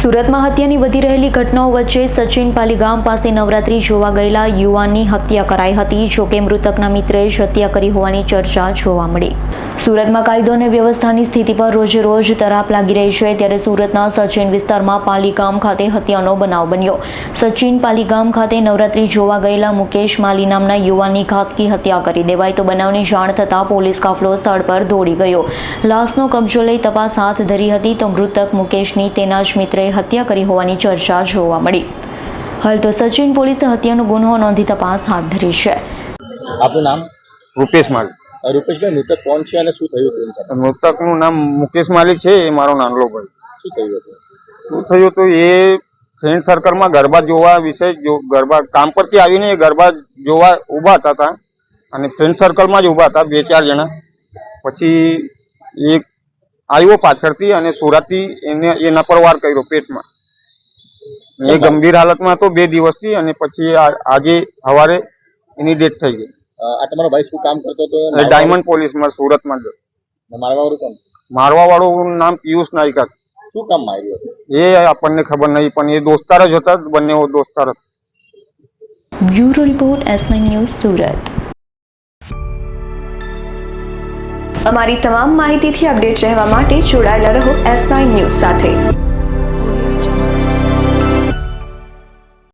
સુરતમાં હત્યાની વધી રહેલી ઘટનાઓ વચ્ચે સચિન પાલીગામ પાસે નવરાત્રી જોવા ગયેલા યુવાનની હત્યા કરાઈ હતી, જોકે મૃતકના મિત્રે જ હત્યા કરી હોવાની ચર્ચા જોવા મળી. સુરતમાં કાયદો અને વ્યવસ્થાની સ્થિતિ પર રોજે રોજ તરાપ લાગી રહી છે ત્યારે સુરતના સચિન વિસ્તારમાં પાલીગામ ખાતે હત્યાનો બનાવ બન્યો. સચિન પાલીગામ ખાતે નવરાત્રી જોવા ગયેલા મુકેશ માલી નામના યુવાનની ઘાતકી હત્યા કરી દેવાય તો બનાવની જાણ થતાં પોલીસ કાફલો સ્થળ પર દોડી ગયો. લાશનો કબજો લઈ તપાસ હાથ ધરી હતી તો મૃતક મુકેશની તેના જ મિત્રે હત્યા કરી હોવાની ચર્ચા જોવા મળી. હાલ તો સચિન પોલીસે હત્યાનો ગુનો નોંધી તપાસ હાથ ધરી છે. આપનું નામ? રૂપેશ માલિક અ, રૂપેશભાઈ મૃતક કોણ છે અને શું થયું હતું એની સાથે મૃતકનું નામ મુકેશ માલિક છે એ મારો નાનલો ભાઈ. શું થયું હતું? શું થયું હતું એ ફ્રેન્ડ સર્કલમાં ગરબા જોવા વિશે જો ગરબા કામ પરથી આવીને એ ગરબા જોવા ઊભા હતા તા અને ફ્રેન્ડ સર્કલમાં જ ઊભા હતા બે ચાર જણા. પછી એક આવ્યો પાછળથી અને સુરતથી એને એના પર વાર કર્યો પેટમાં. એ ગંભીર હાલતમાં હતો બે દિવસથી અને પછી આ- આજે સવારે એની ડેથ થઈ ગઈ. આ તમારો ભાઈ શું કામ કરતો હતો? ડાયમંડ પોલીસમાં સુરતમાં મારવા વાળું કોણ? મારવા વાળું નામ પિયુષ નાયકા. શું કામ માર્યું હતું? એ આપણને ખબર નહીં પણ એ દોસ્તાર જ હતા બંને દોસ્તાર જ bureau report S news Surat. અમારી તમામ માહિતીથી અપડેટ રહેવા માટે જોડાયેલા રહો એસ ન્યૂઝ સાથે.